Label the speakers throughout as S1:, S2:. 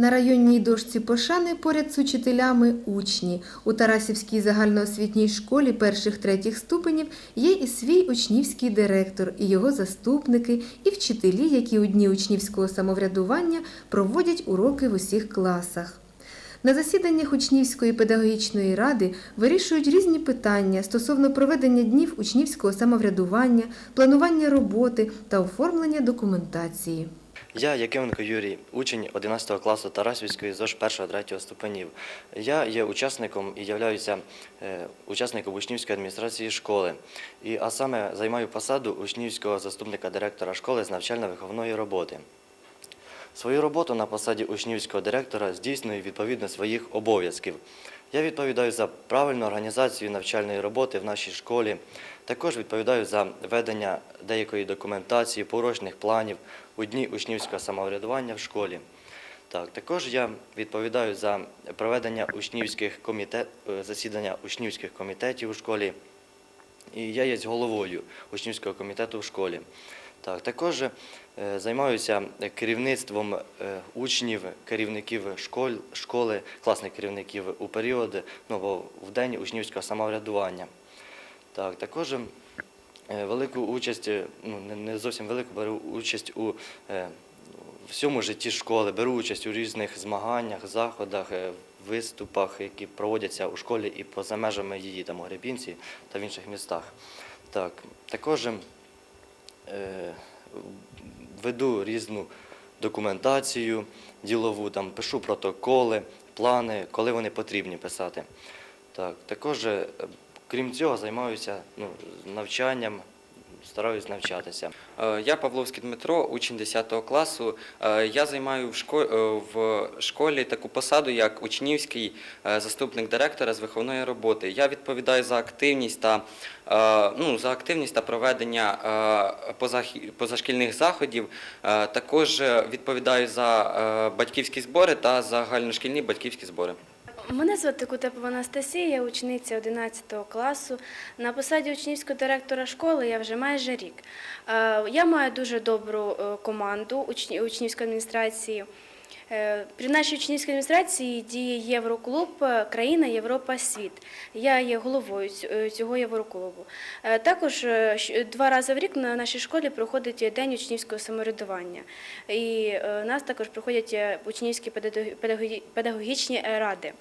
S1: На районній дошці пошани поряд з учителями учні. У Тарасівській загальноосвітній школі перших третіх ступенів є і свій учнівський директор, і його заступники, і вчителі, які у дні учнівського самоврядування проводять уроки в усіх класах. На засіданнях учнівської педагогічної ради вирішують різні питання стосовно проведення днів учнівського самоврядування, планування роботи та оформлення документації.
S2: Я Якименко Юрій, учень 11 класу Тарасівської ЗОЖ 1-3 ступенів. Я є учасником і являюся е, учасником учнівської адміністрації школи, і, а саме займаю посаду учнівського заступника директора школи з навчально-виховної роботи. Свою роботу на посаді учнівського директора здійснюю відповідно своїх обов'язків. Я відповідаю за правильну організацію навчальної роботи в нашій школі. Також відповідаю за ведення деякої документації, порочних планів у дні учнівського самоврядування в школі. Так, також я відповідаю за проведення учнівських комітет, е, засідання учнівських комітетів у школі. І я є головою учнівського комітету в школі. Так, також е, займаюся керівництвом е, учнів, керівників школь, школи, класних керівників у період ну, бо в день учнівського самоврядування. Так, також е, велику участь, ну не- зовсім велику, беру участь у всьому житті школи, беру участь у різних змаганнях, заходах, виступах, які проводяться у школі і поза межами її, там у Гребінці та в інших містах. Так, також веду різну документацію ділову, там пишу протоколи, плани, коли вони потрібні писати. Так, також, е, крім цього, займаюся ну, навчанням, стараюсь навчатися.
S3: Е, Я Павловський Дмитро, учень 10 класу. Е, Я займаю в шко- е, в школі таку посаду, як учнівський заступник директора з виховної роботи. Я відповідаю за активність та ну, за активність та проведення позашкільних заходів. Також відповідаю за батьківські збори та загальношкільні батьківські збори.
S4: Мене звати Кутепова Анастасія, я учениця 11 класу. На посаді учнівського директора школи я вже майже рік. Е, Я маю дуже добру е, команду учнівської адміністрації. Е, При нашій учнівській адміністрації діє Євроклуб е, Країна Європа Світ. Я є головою е, цього Євроклубу. Також два рази в рік на нашій школі проходить день учнівського самоврядування. І у нас також проходять учнівські педагогі- педагогі- педагогічні ради.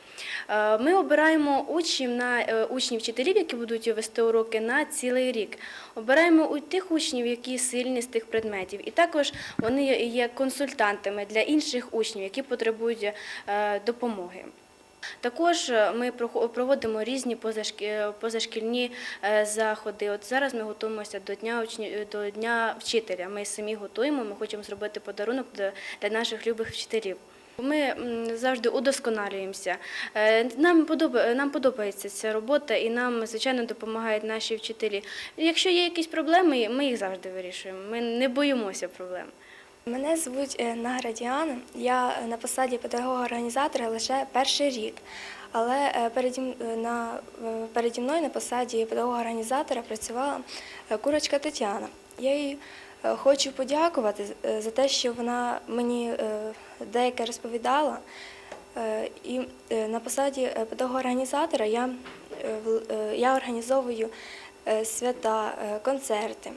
S4: Ми обираємо учнів на учнів вчителів, які будуть вести уроки на цілий рік. Обираємо тих учнів, які сильні з тих предметів. І також вони є консультантами для інших учнів, які потребують е, допомоги. Також е, ми проводимо різні позашкільні е, заходи. От зараз ми готуємося до дня учні- до дня вчителя. Ми самі готуємо. Ми хочемо зробити подарунок для- наших любих вчителів. Ми завжди удосконалюємося. Нам подобає, нам подобається ця робота, і нам звичайно допомагають наші вчителі. Якщо є якісь проблеми, ми їх завжди вирішуємо. Ми не боїмося проблем.
S5: Мене звуть е, Награ Діана. Я е, на посаді педагога-організатора лише перший рік. Але е, переді, на, переді мною на посаді педагога-організатора працювала курочка Тетяна. Я їй хочу подякувати за те, що вона мені деяке розповідала. І на посаді педагога-організатора я, я організовую свята, концерти.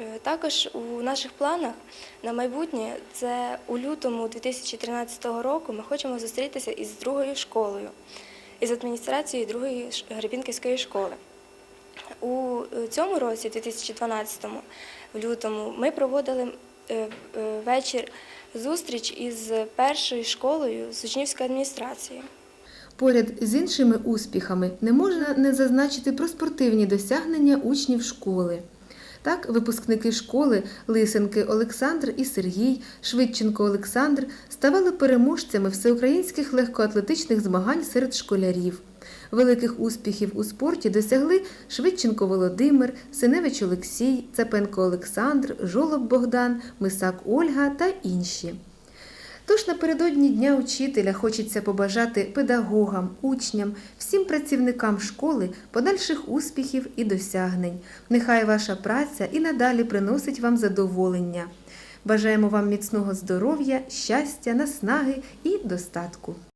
S5: Е, Також у наших планах на майбутнє це у лютому 2013 року ми хочемо зустрітися із другою школою, із адміністрацією другої Гребінківської школи. У е, цьому році, 2012 в лютому, ми проводили е, вечір зустріч із першою школою з учнівської адміністрації.
S1: Поряд з іншими успіхами не можна не зазначити про спортивні досягнення учнів школи. Так, випускники школи Лисенки Олександр і Сергій, Швидченко Олександр ставали переможцями всеукраїнських легкоатлетичних змагань серед школярів. Великих успіхів у спорті досягли Швидченко Володимир, Синевич Олексій, Цепенко Олександр, Жолоб Богдан, Мисак Ольга та інші. Тож напередодні Дня учителя хочеться побажати педагогам, учням, всім працівникам школи подальших успіхів і досягнень. Нехай ваша праця і надалі приносить вам задоволення. Бажаємо вам міцного здоров'я, щастя, наснаги і достатку.